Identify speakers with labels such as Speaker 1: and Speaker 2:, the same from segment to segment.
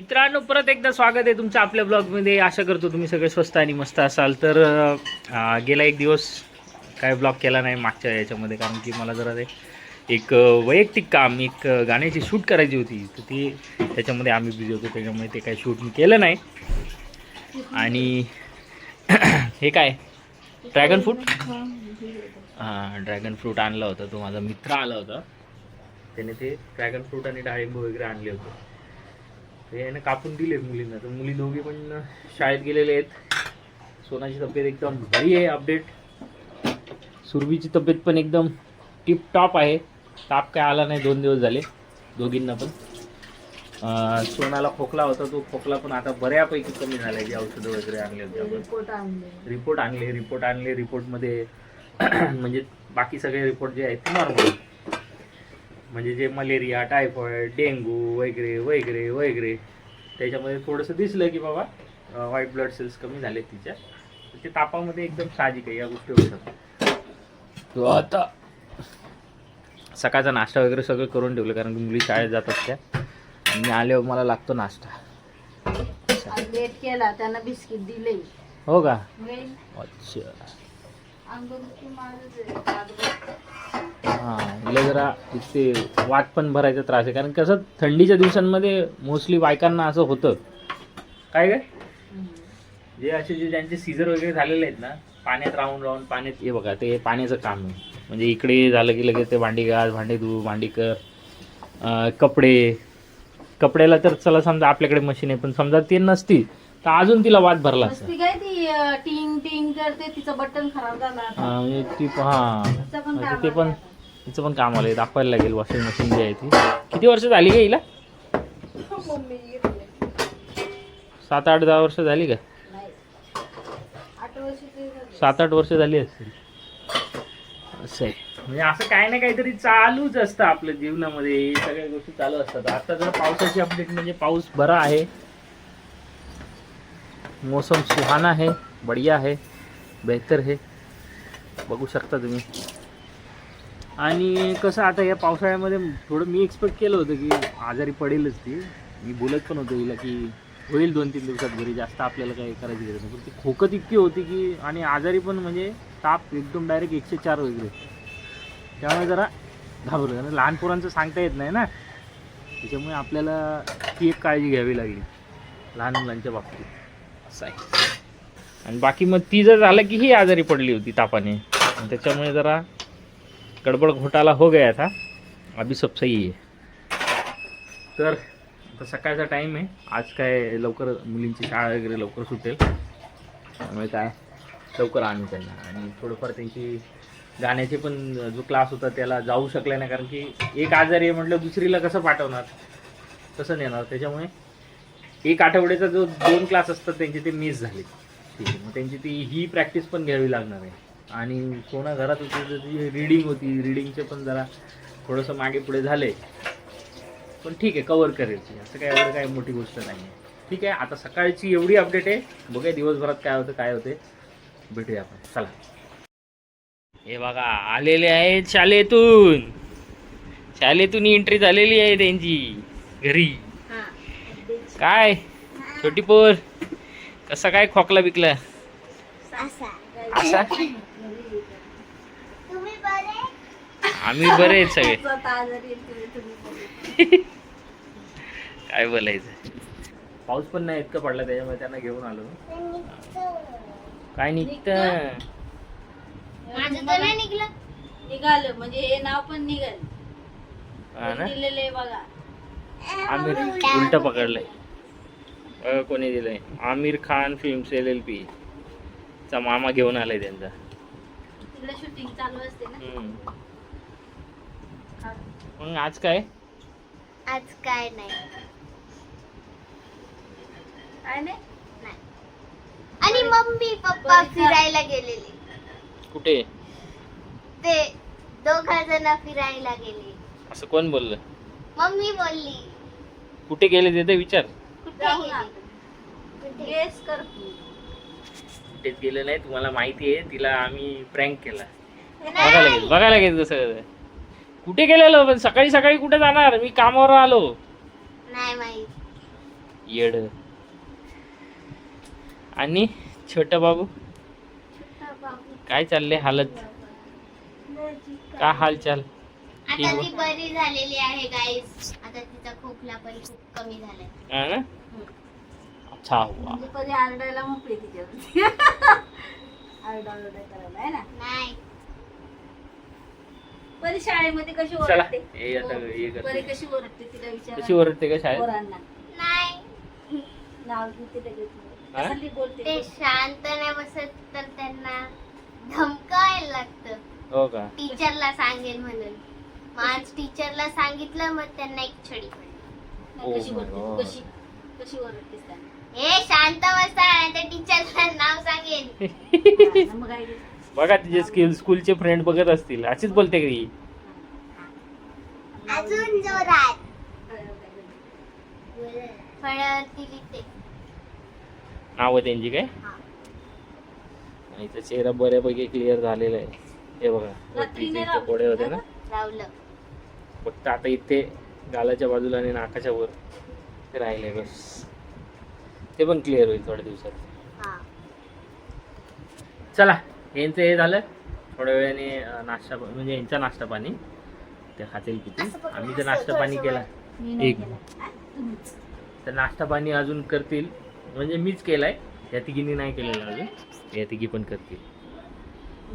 Speaker 1: मित्रांनो परत एकदा स्वागत आहे तुमचं आपल्या ब्लॉगमध्ये. आशा करतो तुम्ही सगळे स्वस्त आणि मस्त असाल. तर गेला एक दिवस काय ब्लॉग केला नाही मागच्या याच्यामध्ये कारण की मला जरा ते एक वैयक्तिक काम एक गाण्याची शूट करायची होती. तर ती त्याच्यामध्ये आम्ही बिझी होतो त्याच्यामुळे ते काही शूट मी केलं नाही. आणि हे काय? ड्रॅगन फ्रूट हां ड्रॅगन फ्रूट आणला होता. तो माझा मित्र आला होता. त्याने ते ड्रॅगन फ्रूट आणि डाळिंब वगैरे आणले होते. याने कापून दिले मुलींना. तर मुली दोघी पण शाळेत गेलेले आहेत. सोनाची तब्येत एकदम भारी आहे अपडेट सुरभीची तब्येत पण एकदम टिप टॉप आहे. ताप काय आला नाही दोन दिवस झाले दोघींना पण. सोनाला खोकला होता तो खोकला पण आता बऱ्यापैकी कमी झाला जी औषधं वगैरे आणले होते आपण.
Speaker 2: रिपोर्ट आणले.
Speaker 1: रिपोर्ट आणले रिपोर्ट आणले रिपोर्टमध्ये म्हणजे बाकी सगळे रिपोर्ट जे आहेत ते नॉर्मल म्हणजे जे मलेरिया टायफॉइड डेंगू वगैरे वगैरे वगैरे त्याच्यामध्ये थोडंसं दिसलं की बाबा व्हाईट ब्लड सेल्स कमी झाले तिच्या. ते तापामध्ये एकदम साहजिक आहे या गोष्टी होतात तो आता सकाळचा नाश्ता वगैरे सगळं करून ठेवलं कारण की मुली शाळेत जातात त्या आणि मी आल्यावर मला लागतो नाश्ता.
Speaker 2: लेट केला त्यांना बिस्किट दिले.
Speaker 1: हो का? अच्छा. हां हिला जरा ते वाट पण भरायचा त्रास आहे. कारण कसं थंडीच्या दिवसांमध्ये मोस्टली बायकांना असं होतं. काय काय. जे असे जे ज्यांचे सीझर वगैरे झालेले आहेत ना पाण्यात राहून राहून पाण्यात हे बघा ते पाण्याचं काम आहे. म्हणजे इकडे झालं की लगेच ते भांडी घास भांडी धू भांडी कर कपडे. कपड्याला तर चला समजा आपल्याकडे मशीन आहे पण समजा ते नसती तर अजून तिला वाट भरला असता
Speaker 2: काय ती अं, टिंग टिंग करते तिचं बटन खराब झालं आता.
Speaker 1: हां, म्हणजे ती हां
Speaker 2: तिचं पण
Speaker 1: म्हणजे ते पण तिचं पण काम आलंय दाखवायला लागेल वॉशिंग मशीन जी आहे ती किती वर्ष झाली का हिला
Speaker 2: आता. मम्मी घेतले.
Speaker 1: सात आठ दहा वर्ष झाली का
Speaker 2: नाही. आठ वर्षाची झाली.
Speaker 1: सात आठ वर्ष झाली असतील असं आहे म्हणजे असं काय ना काहीतरी चालूच असतं आपल्या जीवनामध्ये हे सगळ्या गोष्टी चालू असतात आता जर पावसाची अपडेट म्हणजे पाऊस बरा आहे मौसम सुहाना है बढ़िया है बेहतर है बघू शकता तुम्ही. आणि कसं आता या पावसाळ्यामध्ये थोडं मी एक्सपेक्ट केलं होतं की आजारी पडेलच ती. मी बोलत पण होतो हिला की होईल दोन तीन दिवसात घरी जास्त आपल्याला काही करायची गरज नाही. पण ती खोकत इतकी होती की आणि आजारी पण म्हणजे ताप एकदम डायरेक्ट एकशे चार वगैरे. त्यामुळे जरा घाबरलं. आणि लहान पोरांचं सांगता येत नाही ना. त्याच्यामुळे आपल्याला ती एक काळजी घ्यावी लागली. लहान मुलांच्या बाबतीत. असं आहे. आणि बाकी मग ती जर झालं की ही आजारी पडली होती तापाने. आणि त्याच्यामुळे जरा गडबड घोटाला हो गया था. अभी सब सही आहे तर आता सकाळचा टाईम आहे. आज काय लवकर मुलींची शाळा वगैरे लवकर सुटेल. त्यामुळे काय लवकर आणू त्यांना. आणि थोडंफार त्यांची गाण्याचे पण जो क्लास होता त्याला जाऊ शकला नाही. कारण की एक आजारी आहे म्हटलं दुसरीला कसं पाठवणार? कसं नेणार त्याच्यामुळे एक आठवड्याचा जो दोन क्लास असतात त्यांचे ते मिस झाले. ठीक आहे मग त्यांची ती ही प्रॅक्टिस पण घ्यावी लागणार आहे. आणि कोणा घरात होती तर ती रिडिंग होती. रिडिंगचे पण जरा थोडंसं मागे पुढे झाले. पण ठीक आहे कवर करेल ती. असं काय एवढं काय मोठी गोष्ट नाही आहे ठीक आहे आता सकाळची एवढी अपडेट आहे. बघूया दिवसभरात काय होतं काय होते भेटूया आपण. चला. हे बघा आलेले आहेत शाळेतून. शाळेतून एंट्री झालेली आहे त्यांची. घरी. काय? छोटी पोर. कसा काय खोकला बिकला असा. आम्ही बरे आहेत सगळे. काय बोलायचं? पाऊस पण नाही इतकं पडला त्याच्यामुळे त्यांना घेऊन आलो. काय निघतं?
Speaker 2: माझं तर नाही निघलं. निघालं म्हणजे हे नाव पण निघाल.
Speaker 1: ना?
Speaker 2: दिलेलं आहे बघा.
Speaker 1: आमिर उलट पकडलंय. अ, कोणी दिलंय? Aamir Khan films L L P चा मामा घेऊन आलाय त्यांचा.
Speaker 2: तिकडे शूटिंग चालू असते ना?
Speaker 1: हम्म. मग आज काय?
Speaker 3: आज काय नाही.
Speaker 2: काय नाही?
Speaker 3: आणि मम्मी पप्पा फिरायला गेलेले.
Speaker 1: कुठे?
Speaker 3: ते दोघा जण फिरायला गेले.
Speaker 1: असं कोण बोललं?
Speaker 3: मम्मी बोलली.
Speaker 1: कुठे गेले ते तर विचार.
Speaker 2: गेस कर. तू
Speaker 1: कुठेच गेलं नाही तुम्हाला माहिती आहे तिला आम्ही प्रँक केला. बघायला गेलं बघायला गेलं कसं कुठे गेलेलो? पण सकाळी सकाळी कुठे जाणार? मी कामावर आलो.
Speaker 3: नाही माहीत.
Speaker 1: येड. आणि छोटा बाबू? काय चालले हालत? का हालचाल?
Speaker 3: आता ती बरी झालेली आहे गाईस आता तिचा खोकला पण खूप कमी झालाय.
Speaker 1: हा ना? अच्छा हुआ
Speaker 2: म्हणजे परी आरडायला मोकळी तिच्यावरती आरडा आरडा करायला आहे ना?
Speaker 3: नाही.
Speaker 2: परी शाळेमध्ये कशी
Speaker 1: चला
Speaker 2: ओरडते?
Speaker 1: हे आता हे करते.
Speaker 2: परी कशी ओरडते तिला विचार.
Speaker 1: कशी ओरडते का शाळेत?
Speaker 2: पोरांना.
Speaker 3: नाही.
Speaker 2: नाव घेते लगेच
Speaker 1: हा?
Speaker 2: हल्ली बोलते
Speaker 3: ते शांत नाही बसत तर त्यांना धमकावायला लागतं.
Speaker 1: हो का?
Speaker 3: टीचरला सांगेल म्हणून. मग आज टीचरला सांगितलं मग त्यांना एक छडी
Speaker 2: नाही, कशी
Speaker 1: Oh my
Speaker 2: बोलते? तू?
Speaker 1: God.
Speaker 2: कशी कशी ओरडतेस त्यांना
Speaker 3: हे शांत बसा नाही तर टीचरला नाव सांगेल
Speaker 2: हा, मग आई
Speaker 1: बघा तिचे स्किल स्कूलचे फ्रेंड बघत असतील. अशीच बोलते का ही
Speaker 3: अजून जोरात. फळावरती लिहिते
Speaker 1: नाव त्यांची काय?
Speaker 3: हा.
Speaker 1: आणि इथं चेहरा बऱ्यापैकी क्लिअर झालेला आहे. हे बघा
Speaker 2: रात्री
Speaker 1: वरती
Speaker 2: नाही
Speaker 1: इथे. कोडे होते ना?
Speaker 3: लावलं.
Speaker 1: फक्त आता इथे गालाच्या बाजूला आणि नाकाच्या वर ते राहिले बस. ते पण क्लिअर होईल थोड्या दिवसात.
Speaker 3: हा.
Speaker 1: चला यांचं हे झालं. थोड्या वेळाने नाश्ता म्हणजे यांचा नाश्ता पाणी. ते खातील किती? आम्ही तर नाश्ता पाणी केला. एक. तर नाश्ता पाणी अजून करतील. म्हणजे मीच केलाय. या तिघींनी नाही केलेलं अजून. या तिघी पण करतील.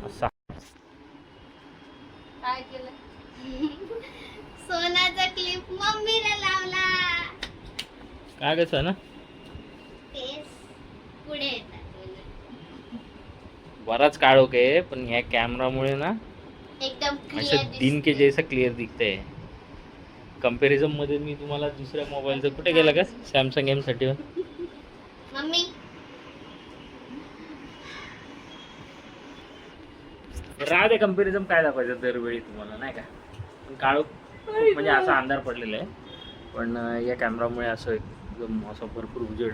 Speaker 1: असा.
Speaker 2: काय केलं?
Speaker 3: सोनाचा क्लिप मम्मीने लावला.
Speaker 1: काय कसं ना
Speaker 3: तेच पुढे येतात
Speaker 1: बराच काळोख आहे पण ह्या कॅमेरामुळे ना
Speaker 3: एकदम
Speaker 1: असं
Speaker 3: क्लिअर
Speaker 1: दिन के जैसा क्लिअर दिखतंय. कंपॅरिझनमध्ये मी तुम्हाला दुसऱ्या मोबाईलचं कुठे गेला का Samsung M thirty one
Speaker 3: mummy
Speaker 1: राहते दे कंपॅरिझन काय दाखवायचं दरवेळी तुम्हाला नाही का? पण खूप म्हणजे असा अंधार पडलेला आहे. पण या कॅमेरामुळे असं एकदम असं भरपूर उजेड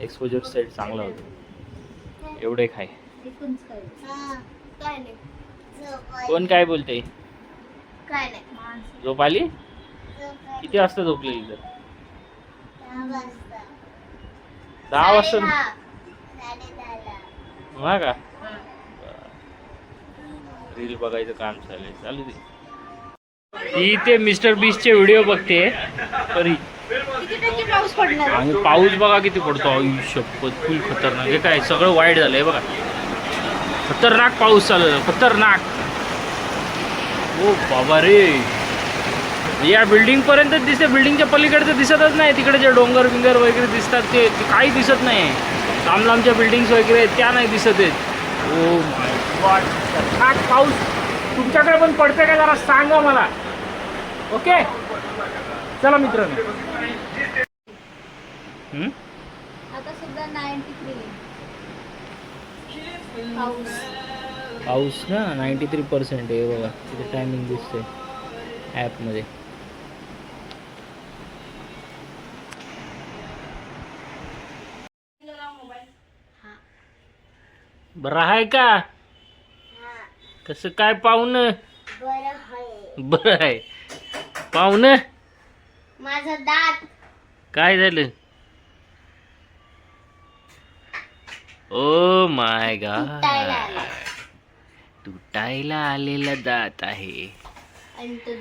Speaker 1: एक्सपोजर सेट चांगला होतो. एवढे काय. कोण काय बोलते झोप आली. किती वाजता झोपले इथं?
Speaker 3: दहा वाजता.
Speaker 1: हा का? रील बघायचं काम चालेल चालू दे. ही ते मिस्टर बीसचे व्हिडिओ बघते. परी. आणि पाऊस बघा किती पडतो. आई फुल खतरनाक. हे काय सगळं वाईट झालंय बघा. खतरनाक पाऊस चालू आहे, खतरनाक. ओ बाबा रे. या बिल्डिंग पर्यंत दिसते. बिल्डिंगच्या पलीकडचं दिसतच नाही. तिकडे जे डोंगर बिंगर वगैरे दिसतात ते काही दिसत नाही. लांब लांबच्या बिल्डिंग्स वगैरे आहेत त्या नाही दिसत आहेत. ओ माय गॉड खतरनाक पाऊस तुमच्याकडे पण पडते का जरा सांगा मला. ओके? चला मित्रांनो. हम्म?
Speaker 2: आता सुद्धा नाईन्टी थ्री पाऊस.
Speaker 1: ना नाईंटी थ्री पर्सेंट आहे बघा. तिथे टायमिंग दिसते ॲपमध्ये
Speaker 3: हा.
Speaker 1: बरं आहे का?
Speaker 3: हा.
Speaker 1: कसं काय पाहुणं?
Speaker 3: बरं आहे.
Speaker 1: बरं आहे पाहुणं?
Speaker 3: माझा दात.
Speaker 1: काय झालं? ओ माय
Speaker 3: तुटायला
Speaker 1: गॉड.
Speaker 3: आला.
Speaker 1: तुटायला आलेला दात आहे.
Speaker 3: आणि तो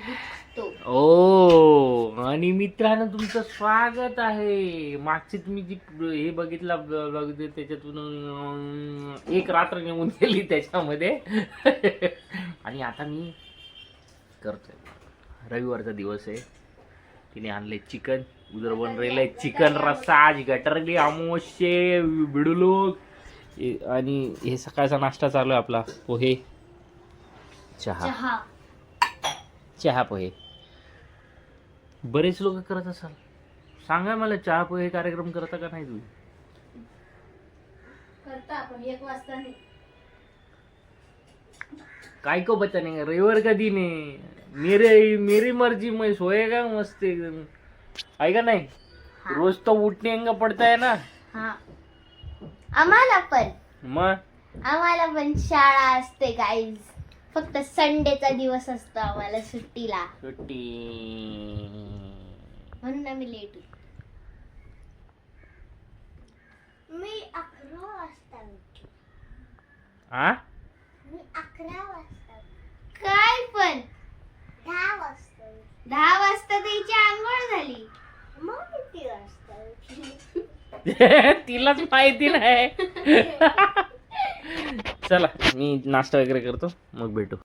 Speaker 1: ओ आणि मित्रांनो तुमचं स्वागत आहे. मागची तुम्ही जी हे बघितला ब्लॉग त्याच्यातून एक रात्र निघून गेली त्याच्यामध्ये. आणि आता मी करतोय. रविवारचा दिवस आहे. तिने आणले चिकन. उदर बनलेलं आहे चिकन रस्सा आज गटरली आमोशे बिडुलोक आणि हे सकाळचा नाश्ता चालू आहे आपला पोहे. चहा.
Speaker 3: चहा.
Speaker 1: चहा पोहे. बरेच लोक करत असाल. सांगा मला चहा पोहे कार्यक्रम करता का नाही तुम्ही?
Speaker 2: करता आपण एक वाजता नाही.
Speaker 1: काय को बच्चा नाही रविवार का दिन है मेरे मेरी मर्जी मैं सोएगा मस्त एकदम. आहे का नाही? रोज तो उठने का पडता है ना?
Speaker 3: हा. आम्हाला पण.
Speaker 1: मग?
Speaker 3: आम्हाला पण शाळा असते गाईज फक्त संडेचा दिवस असतो आम्हाला सुट्टीला.
Speaker 1: सुट्टी.
Speaker 3: म्हणून आम्ही लेट
Speaker 1: मी अकरा वाजता
Speaker 3: मी अकरा वाजता काय पण? दहा वाजता तिची दहा वाजता त्याची आंघोळ झाली. मग किती वाजता
Speaker 1: तिलाच माहिती नाही. चला मी नाश्ता वगैरे करतो मग भेटू.